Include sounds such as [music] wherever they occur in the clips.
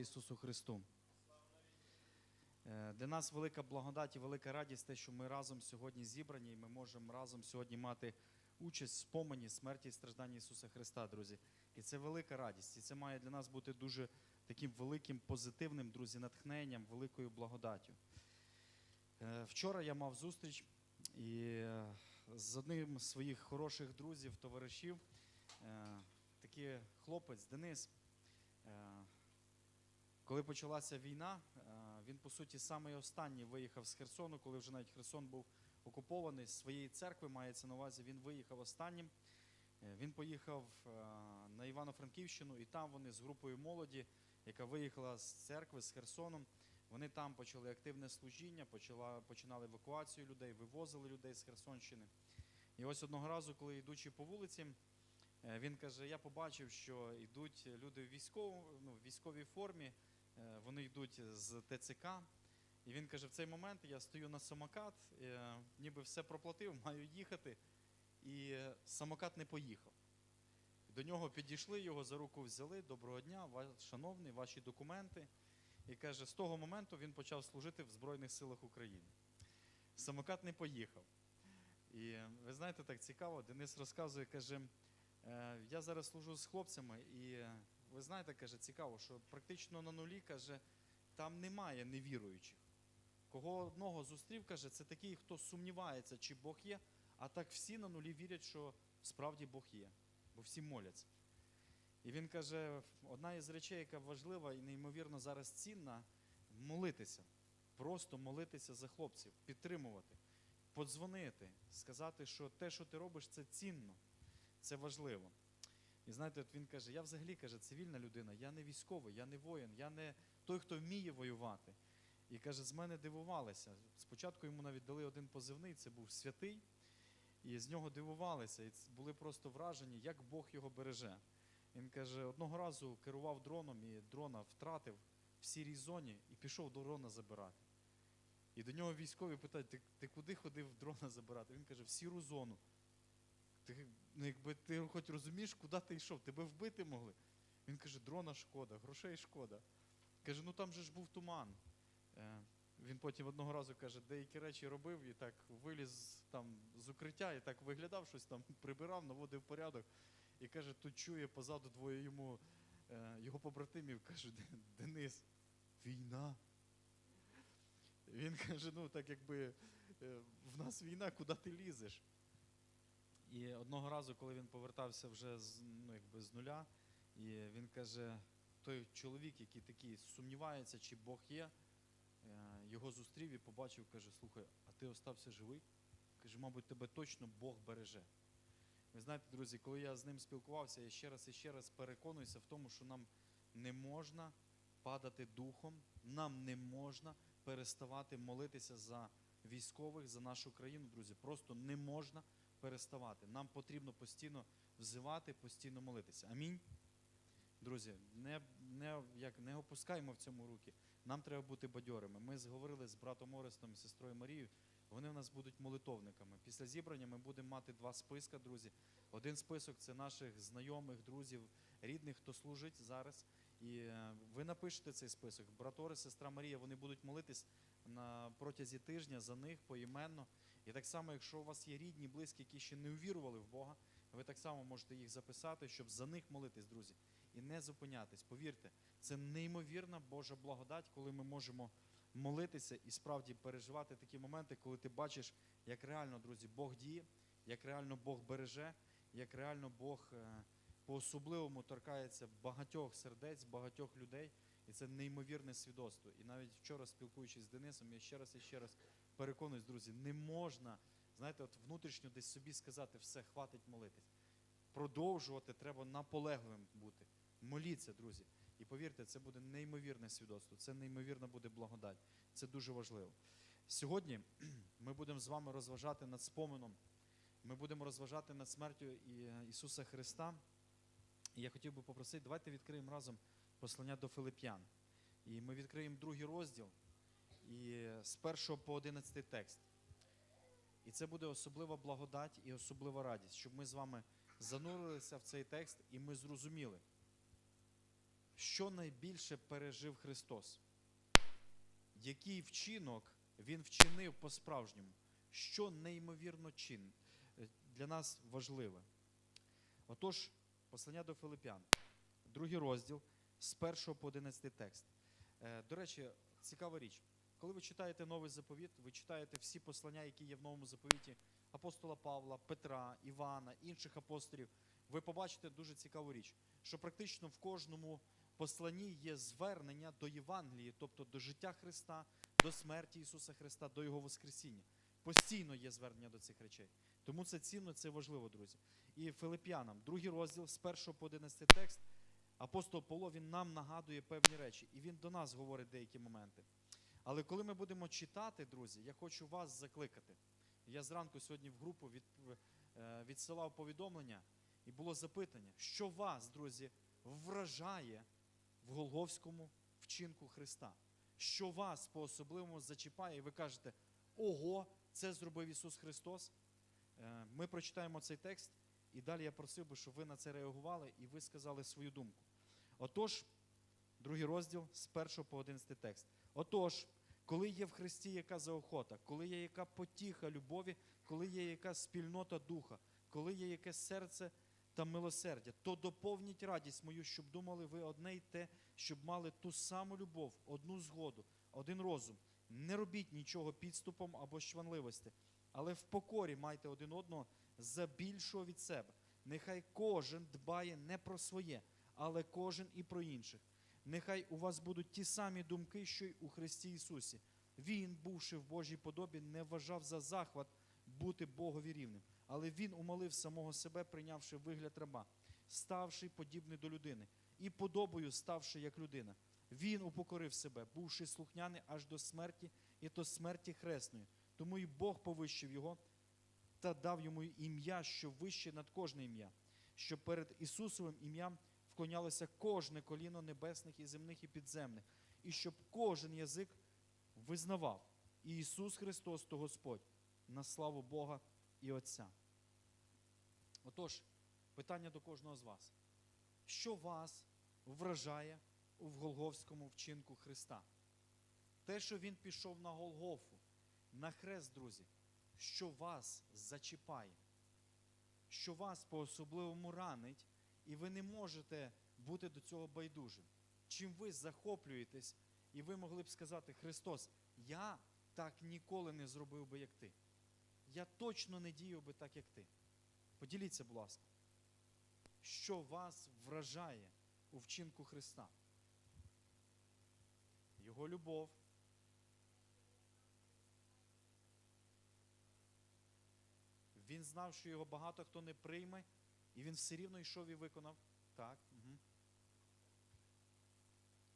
Ісусу Христу. Е, Для нас велика благодать і велика радість те, що ми разом сьогодні зібрані, і ми можемо разом сьогодні мати участь в спомені смерті і страждання Ісуса Христа, друзі. І це велика радість. І це має для нас бути дуже таким великим позитивним, друзі, натхненням, великою благодаттю. Е, Вчора я мав зустріч і е, з одним з своїх хороших друзів, товаришів, такий хлопець Денис. Коли почалася війна, е, він по суті самий останній виїхав з Херсону, коли вже навіть Херсон був окупований з своєї церкви, мається на увазі, він виїхав останнім. Е, Він поїхав е, на Івано-Франківщину, і там вони з групою молоді, яка виїхала з церкви з Херсоном. Вони там почали активне служіння, почала, починали евакуацію людей, вивозили людей з Херсонщини. І ось одного разу, коли йдучи по вулиці, він каже: я побачив, що йдуть люди в військовому, ну, в військовій формі, вони йдуть з ТЦК. І він каже: в цей момент я стою на самокат, е, ніби все проплатив, [laughs] маю їхати. І е, самокат не поїхав. До нього підійшли, його за руку взяли. Доброго дня, ва- шановний, ваші документи. І каже, з того моменту він почав служити в Збройних силах України. Самокат не поїхав. І е, ви знаєте, так цікаво, Денис розказує, каже, «Е, я зараз служу з хлопцями, і е, ви знаєте, каже, цікаво, що практично на нулі каже, там немає невіруючих. Кого одного зустрів, каже, це такий, хто сумнівається, чи Бог є, а так всі на нулі вірять, що справді Бог є, бо всі моляться. І він каже: одна із речей, яка важлива і неймовірно зараз цінна, молитися. Просто молитися за хлопців, підтримувати, подзвонити, сказати, що те, що ти робиш, це цінно, це важливо. І знаєте, от він каже: я взагалі каже, цивільна людина, я не військовий, я не воїн, я не той, хто вміє воювати. І каже, з мене дивувалися. Спочатку йому навіть дали один позивний, це був святий, і з нього дивувалися, і були просто вражені, як Бог його береже. Він каже, одного разу керував дроном і дрона втратив в сірій зоні і пішов дрона забирати. І до нього військові питають, ти, ти куди ходив дрона забирати? Він каже, в сіру зону. Ти, ну, якби ти хоч розумієш, куди ти йшов, тебе вбити могли. Він каже, дрона шкода, грошей шкода. Каже, ну там же ж був туман. Е, Він потім одного разу каже, деякі речі робив і так виліз там з укриття і так виглядав, щось там [laughs] прибирав, наводив порядок. І каже, тут чує позаду двоє йому е, його побратимів, каже, Денис, війна. Він каже, ну так якби е, в нас війна, куди ти лізеш? І одного разу, коли він повертався вже з, ну, якби з нуля, і він каже, той чоловік, який такий сумнівається, чи Бог є, е, його зустрів і побачив, каже, слухай, а ти остався живий? Каже, мабуть, тебе точно Бог береже. Ви знаєте, друзі, коли я з ним спілкувався, я ще раз і ще раз переконуюся в тому, що нам не можна падати духом, нам не можна переставати молитися за військових, за нашу країну, друзі. Просто не можна переставати. Нам потрібно постійно взивати, постійно молитися. Амінь. Друзі, не, не, як, не опускаємо в цьому руки. Нам треба бути бадьорими. Ми зговорили з братом Орестом і сестрою Марією. Вони в нас будуть молитовниками. Після зібрання ми будемо мати два списка, друзі. Один список це наших знайомих, друзів, рідних, хто служить зараз. І е, ви напишете цей список. Брат Орест, сестра Марія, вони будуть молитись на протязі тижня за них поіменно. І так само, якщо у вас є рідні, близькі, які ще не увірували в Бога, ви так само можете їх записати, щоб за них молитись, друзі, і не зупинятись. Повірте, це неймовірна Божа благодать, коли ми можемо молитися і справді переживати такі моменти, коли ти бачиш, як реально, друзі, Бог діє, як реально Бог береже, як реально Бог е, по-особливому торкається багатьох сердець, багатьох людей. І це неймовірне свідоцтво. І навіть вчора, спілкуючись з Денисом, я ще раз і ще раз переконуюсь, друзі, не можна, знаєте, от внутрішньо десь собі сказати, все, хватить молитись. Продовжувати треба наполегливим бути. Моліться, друзі. І повірте, це буде неймовірне свідоцтво, це неймовірна буде благодать. Це дуже важливо. Сьогодні [clears throat] ми будемо з вами розважати над споменом. Ми будемо розважати над смертю Ісуса Христа. І я хотів би попросити, давайте відкриємо разом послання до Филип'ян. І ми відкриємо другий розділ і з першого по одинадцятий текст. І це буде особлива благодать і особлива радість, щоб ми з вами занурилися в цей текст і ми зрозуміли, що найбільше пережив Христос? Який вчинок Він вчинив по-справжньому? Що неймовірно чин е, для нас важливе? Отож, послання до Филип'ян, другий розділ з 1 по 11 текст. Е, До речі, цікава річ. Коли ви читаєте новий заповіт, ви читаєте всі послання, які є в новому заповіті апостола Павла, Петра, Івана, інших апостолів, ви побачите дуже цікаву річ, що практично в кожному посланні є звернення до Євангелії, тобто до життя Христа, до смерті Ісуса Христа, до Його Воскресіння. Постійно є звернення до цих речей. Тому це цінно, це важливо, друзі. І Филип'янам, другий розділ з 1 по 11 текст, апостол Павло, він нам нагадує певні речі, і він до нас говорить деякі моменти. Але коли ми будемо читати, друзі, я хочу вас закликати. Я зранку сьогодні в групу від, е, відсилав повідомлення, і було запитання, що вас, друзі, вражає в Голговському вчинку Христа? Що вас по-особливому зачіпає, і ви кажете, ого, це зробив Ісус Христос? Е, Ми прочитаємо цей текст, і далі я просив би, щоб ви на це реагували і ви сказали свою думку. Отож, другий розділ з 1 по 11 текст. Отож, коли є в Христі яка заохота, коли є яка потіха любові, коли є яка спільнота духа, коли є яке серце та милосердя, то доповніть радість мою, щоб думали ви одне й те, щоб мали ту саму любов, одну згоду, один розум. Не робіть нічого підступом або щванливості, але в покорі майте один одного за більшого від себе. Нехай кожен дбає не про своє, але кожен і про інших. Нехай у вас будуть ті самі думки, що й у Христі Ісусі. Він, бувши в Божій подобі, не вважав за захват бути Богові рівним, але він умолив самого себе, прийнявши вигляд раба, ставши подібний до людини, і подобою ставши як людина. Він упокорив себе, бувши слухняний аж до смерті, і то смерті хресної. Тому і Бог повищив його та дав йому ім'я, що вище над кожне ім'я, щоб перед Ісусовим ім'ям вклонялося кожне коліно небесних і земних і підземних, і щоб кожен язик визнавав Ісус Христос то Господь на славу Бога і Отця. Отож, питання до кожного з вас. Що вас вражає у Голговському вчинку Христа? Те, що Він пішов на Голгофу, на хрест, друзі, що вас зачіпає, що вас по-особливому ранить, і ви не можете бути до цього байдужим. Чим ви захоплюєтесь, і ви могли б сказати, Христос, я так ніколи не зробив би, як ти. Я точно не діяв би так, як ти. Поділіться, будь ласка, що вас вражає у вчинку Христа? Його любов. Він знав, що його багато хто не прийме, і він все рівно йшов і виконав. Так. Угу.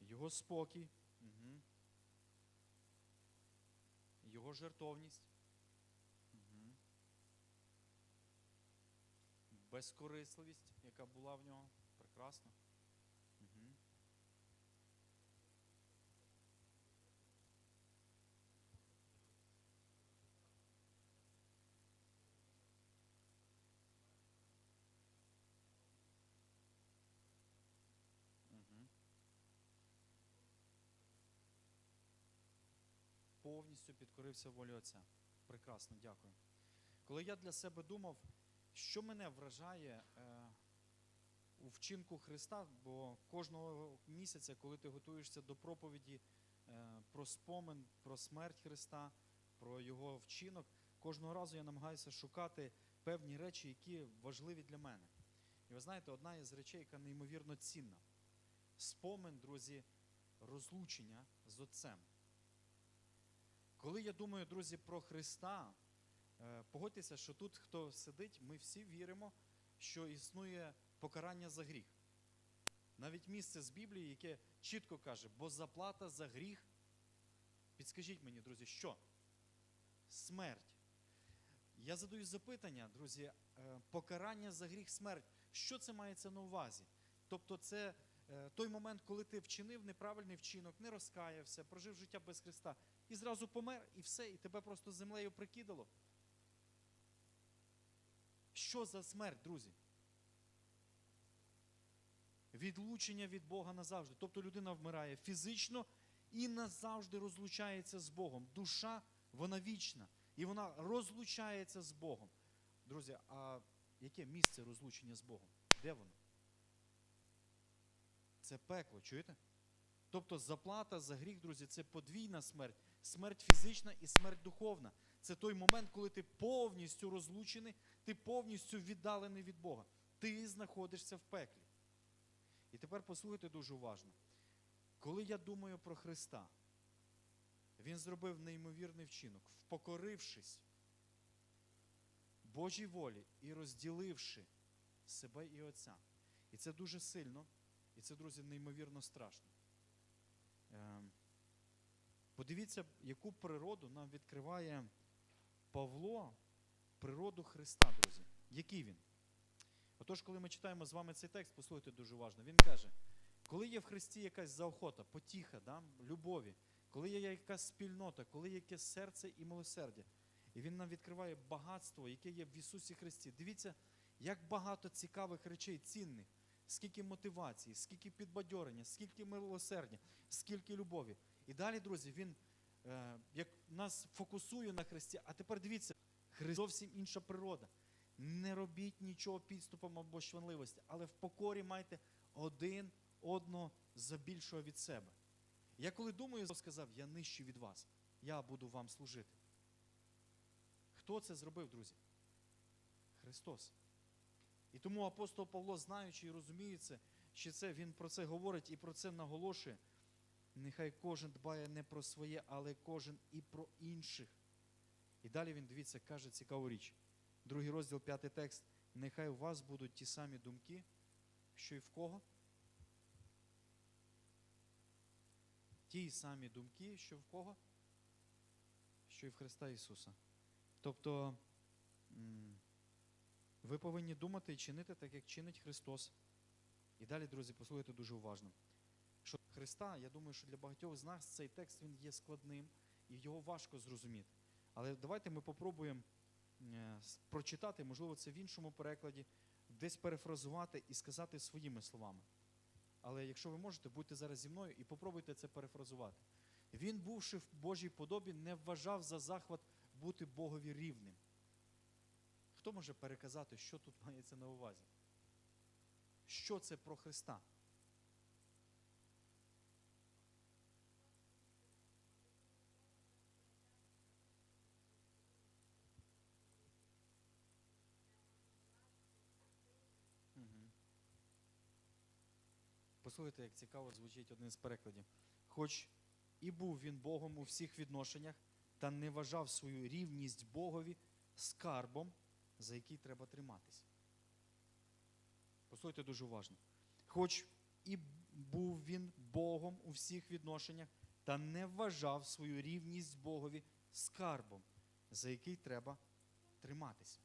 Його спокій. Угу. Його жертовність. Угу. Безкорисливість, яка була в нього. Прекрасно. Угу. Угу. Повністю підкорився волі Отця. Прекрасно, дякую. Коли я для себе думав, що мене вражає е, у вчинку Христа, бо кожного місяця, коли ти готуєшся до проповіді е, про спомин, про смерть Христа, про Його вчинок, кожного разу я намагаюся шукати певні речі, які важливі для мене. І ви знаєте, одна із речей, яка неймовірно цінна спомин, друзі, розлучення з Отцем. Коли я думаю, друзі, про Христа, е, погодьтеся, що тут, хто сидить, ми всі віримо, що існує покарання за гріх. Навіть місце з Біблії, яке чітко каже, бо заплата за гріх. Підскажіть мені, друзі, що? Смерть. Я задаю запитання, друзі, е, покарання за гріх смерть. Що це мається на увазі? Тобто, це е, той момент, коли ти вчинив неправильний вчинок, не розкаявся, прожив життя без Христа, і зразу помер, і все, і тебе просто землею прикидало. Що за смерть, друзі? відлучення від Бога назавжди. Тобто людина вмирає фізично і назавжди розлучається з Богом. Душа, вона вічна, і вона розлучається з Богом. Друзі, а яке місце розлучення з Богом? Де воно? Це пекло, чуєте? Тобто заплата за гріх, друзі, це подвійна смерть, смерть фізична і смерть духовна. Це той момент, коли ти повністю розлучений, ти повністю віддалений від Бога. Ти знаходишся в пеклі. І тепер послухайте дуже уважно. Коли я думаю про Христа, Він зробив неймовірний вчинок, впокорившись Божій волі і розділивши себе і Отця. І це дуже сильно, і це, друзі, неймовірно страшно. Ем, Подивіться, яку природу нам відкриває Павло, природу Христа, друзі. Який він? Отож, коли ми читаємо з вами цей текст, послухайте дуже уважно. Він каже: коли є в Христі якась заохота, потіха, да, любові, коли є якась спільнота, коли є якесь серце і милосердя, і він нам відкриває багатство, яке є в Ісусі Христі. Дивіться, як багато цікавих речей, цінних, скільки мотивації, скільки підбадьорення, скільки милосердя, скільки любові. І далі, друзі, він е, як нас фокусує на Христі. А тепер дивіться, Христ зовсім інша природа. Не робіть нічого підступом або шванливості, але в покорі майте один одного за більшого від себе. Я коли думаю, сказав, я нижчий від вас, я буду вам служити. Хто це зробив, друзі? Христос. І тому апостол Павло, знаючи і розуміється, що це він про це говорить і про це наголошує. Нехай кожен дбає не про своє, але кожен і про інших. І далі він, дивіться, каже цікаву річ. Другий розділ, п'ятий текст. Нехай у вас будуть ті самі думки, що й в кого? Ті самі думки, що в кого? Що й в Христа Ісуса. Тобто ви повинні думати і чинити так, як чинить Христос. І далі, друзі, послухайте дуже уважно. Що Христа, я думаю, що для багатьох з нас цей текст він є складним і його важко зрозуміти. Але давайте ми попробуємо е, прочитати, можливо, це в іншому перекладі, десь перефразувати і сказати своїми словами. Але якщо ви можете, будьте зараз зі мною і попробуйте це перефразувати. Він, бувши в Божій подобі, не вважав за захват бути Богові рівним. Хто може переказати, що тут [laughs] мається на увазі? Що це про Христа? Послухайте, як цікаво звучить один з перекладів. Хоч і був він Богом у всіх відношеннях, та не вважав свою рівність Богові скарбом, за який треба триматися. Послухайте дуже уважно. Хоч і був він Богом у всіх відношеннях, та не вважав свою рівність Богові скарбом, за який треба триматися.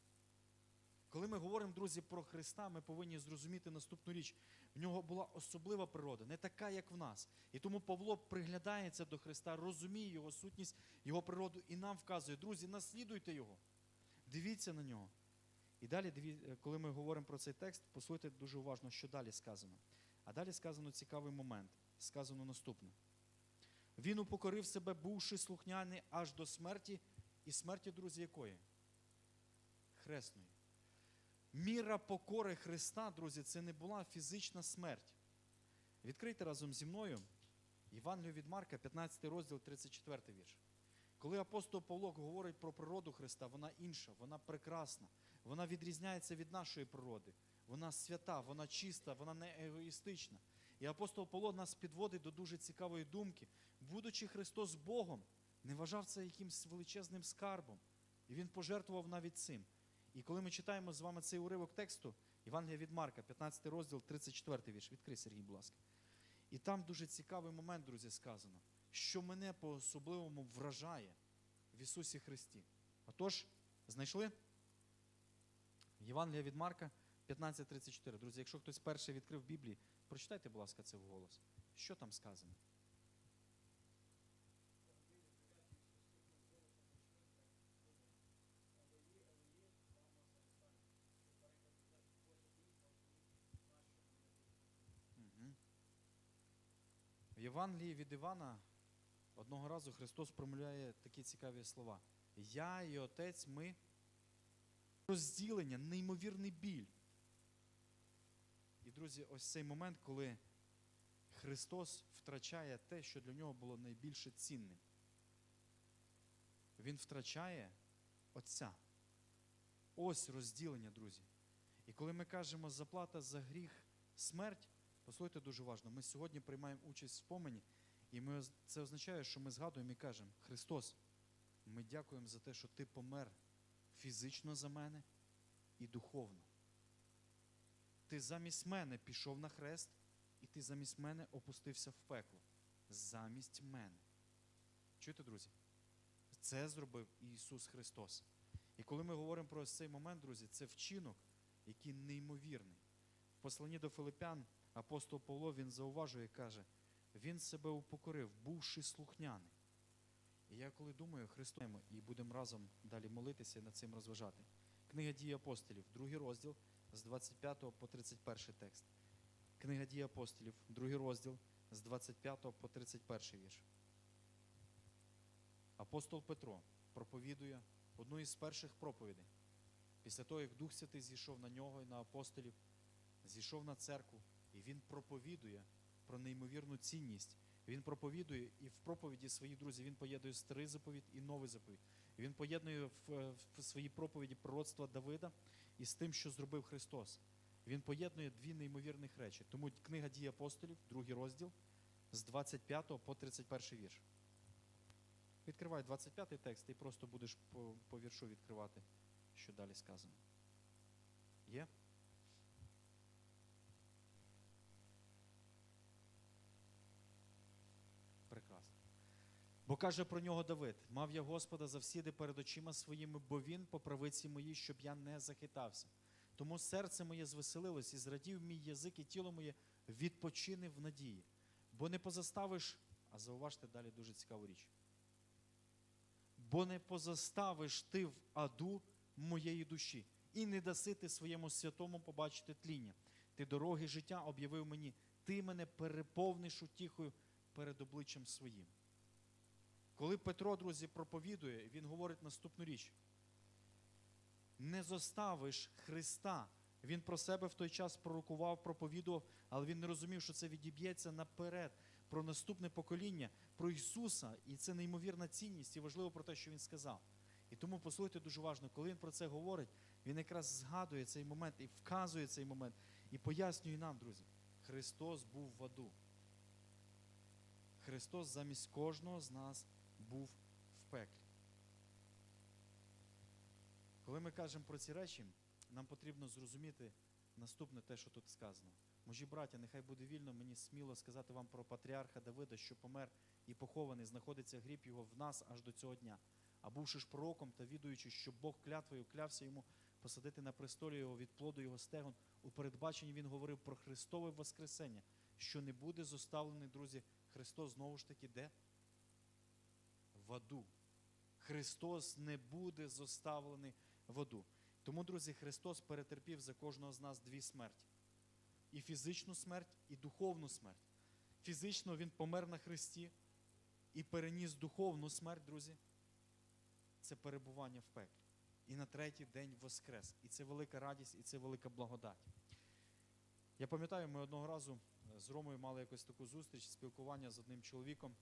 Коли ми говоримо, друзі, про Христа, ми повинні зрозуміти наступну річ. В нього була особлива природа, не така, як в нас. І тому Павло приглядається до Христа, розуміє його сутність, його природу і нам вказує, друзі, наслідуйте його, дивіться на нього. І далі, е, коли ми говоримо про цей текст, послухайте дуже уважно, що далі сказано. А далі сказано цікавий момент. Сказано наступне. Він упокорив себе, бувши слухняний аж до смерті, і смерті, друзі, якої? Хресної. Міра покори Христа, друзі, це не була фізична смерть. Відкрийте разом зі мною Євангелію від Марка, 15 розділ, 34 вірш. Коли апостол Павло говорить про природу Христа, вона інша, вона прекрасна, вона відрізняється від нашої природи. Вона свята, вона чиста, вона не егоїстична. І апостол Павло нас підводить до дуже цікавої думки. Будучи Христос Богом, не вважав це якимсь величезним скарбом. І він пожертвував навіть цим. І коли ми читаємо з вами цей уривок тексту, Євангелія від Марка, 15 розділ, 34 вірш. Відкрий, Сергій, будь ласка. І там дуже цікавий момент, друзі, сказано, що мене по-особливому вражає в Ісусі Христі. Отож, знайшли? Євангелія від Марка 15.34. Друзі, якщо хтось перший відкрив Біблії, прочитайте, будь ласка, це вголос. Що там сказано? Мгм. Євангелії від Івана одного разу Христос промовляє такі цікаві слова. Я і Отець ми розділення, неймовірний біль. І, друзі, ось цей момент, коли Христос втрачає те, що для нього було найбільше цінним. Він втрачає Отця. Ось розділення, друзі. І коли ми кажемо заплата за гріх смерть, послухайте дуже важливо, ми сьогодні приймаємо участь в спомені, і ми, це означає, що ми згадуємо і кажемо, Христос, ми дякуємо за те, що Ти помер фізично за мене і духовно. Ти замість мене пішов на хрест, і ти замість мене опустився в пекло. Замість мене. Чуєте, друзі? Це зробив Ісус Христос. І коли ми говоримо про цей момент, друзі, це вчинок, який неймовірний. В посланні до Филипян апостол Павло він зауважує каже, він себе упокорив, бувши слухняний. І я коли думаю, Христос, і будемо разом далі молитися і над цим розважати. Книга дії апостолів, другий розділ з 25 по 31 текст. Книга дії апостолів, другий розділ з 25 по 31 вірш. Апостол Петро проповідує одну із перших проповідей. Після того, як Дух Святий зійшов на нього і на апостолів, зійшов на церкву, і він проповідує про неймовірну цінність. Він проповідує, і в проповіді свої друзі він поєднує старий заповідь і новий заповідь. Він поєднує в, в своїй проповіді пророцтва Давида із тим, що зробив Христос. Він поєднує дві неймовірних речі. Тому книга дії апостолів, другий розділ, з 25 по 31 вірш. Відкривай 25 текст і просто будеш по, по віршу відкривати, що далі сказано. Є? Прекрасно. Бо каже про нього Давид: мав я Господа завсіди перед очима своїми, бо він по правиці моїй, щоб я не захитався. Тому серце моє звеселилось і зрадів мій язик, і тіло моє відпочине в надії. Бо не позаставиш, а зауважте далі дуже цікаву річ. Бо не позаставиш ти в аду моєї душі, і не даси ти своєму святому побачити тління. Ти дороги життя об'явив мені, ти мене переповниш утіхою перед обличчям своїм. Коли Петро, друзі, проповідує, він говорить наступну річ: не зоставиш Христа. Він про себе в той час пророкував, проповідував, але він не розумів, що це відіб'ється наперед про наступне покоління, про Ісуса, і це неймовірна цінність, і важливо про те, що Він сказав. І тому послухайте дуже важливо, коли він про це говорить, він якраз згадує цей момент і вказує цей момент, і пояснює нам, друзі, Христос був в аду. Христос замість кожного з нас був в пеклі. Коли ми кажемо про ці речі, нам потрібно зрозуміти наступне те, що тут сказано. Мужі браття, нехай буде вільно мені сміло сказати вам про патріарха Давида, що помер і похований, знаходиться гріб його в нас аж до цього дня. А бувши ж пророком та відуючи, що Бог клятвою клявся йому посадити на престолі його від плоду його стегон, у передбаченні він говорив про Христове Воскресення, що не буде зоставлений, друзі, Христос знову ж таки де? В аду. Христос не буде зоставлений в аду. Тому, друзі, Христос перетерпів за кожного з нас дві смерті: і фізичну смерть, і духовну смерть. Фізично Він помер на Христі і переніс духовну смерть, друзі. Це перебування в пеклі. І на третій день воскрес. І це велика радість, і це велика благодать. Я пам'ятаю, ми одного разу з Ромою мали якось таку зустріч, спілкування з одним чоловіком,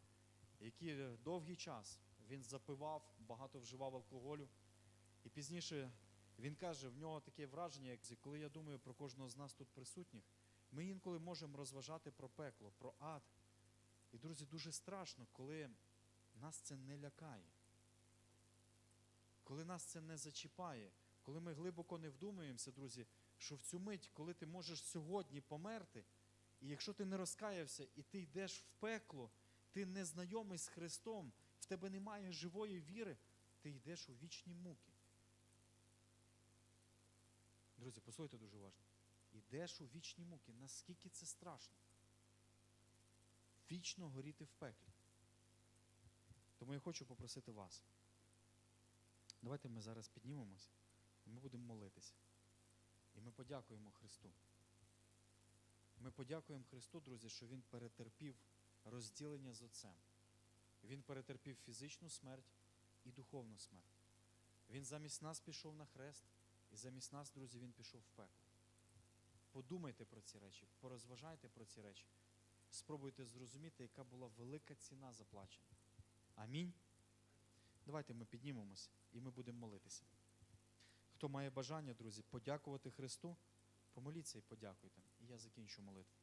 який довгий час він запивав, багато вживав алкоголю. І пізніше він каже, в нього таке враження, як коли я думаю про кожного з нас тут присутніх, ми інколи можемо розважати про пекло, про ад. І, друзі, дуже страшно, коли нас це не лякає, коли нас це не зачіпає, коли ми глибоко не вдумуємося, друзі, що в цю мить, коли ти можеш сьогодні померти, і якщо ти не розкаявся і ти йдеш в пекло, ти не знайомий з Христом, в тебе немає живої віри, ти йдеш у вічні муки. Друзі, послухайте дуже уважно. Йдеш у вічні муки. Наскільки це страшно? Вічно горіти в пеклі. Тому я хочу попросити вас. Давайте ми зараз піднімемось, і ми будемо молитися. І ми подякуємо Христу. Ми подякуємо Христу, друзі, що Він перетерпів розділення з Отцем. Він перетерпів фізичну смерть і духовну смерть. Він замість нас пішов на хрест, і замість нас, друзі, він пішов в пекло. Подумайте про ці речі, порозважайте про ці речі. Спробуйте зрозуміти, яка була велика ціна заплачена. Амінь. Давайте ми піднімемося і ми будемо молитися. Хто має бажання, друзі, подякувати Христу, помоліться і подякуйте. І я закінчу молитву.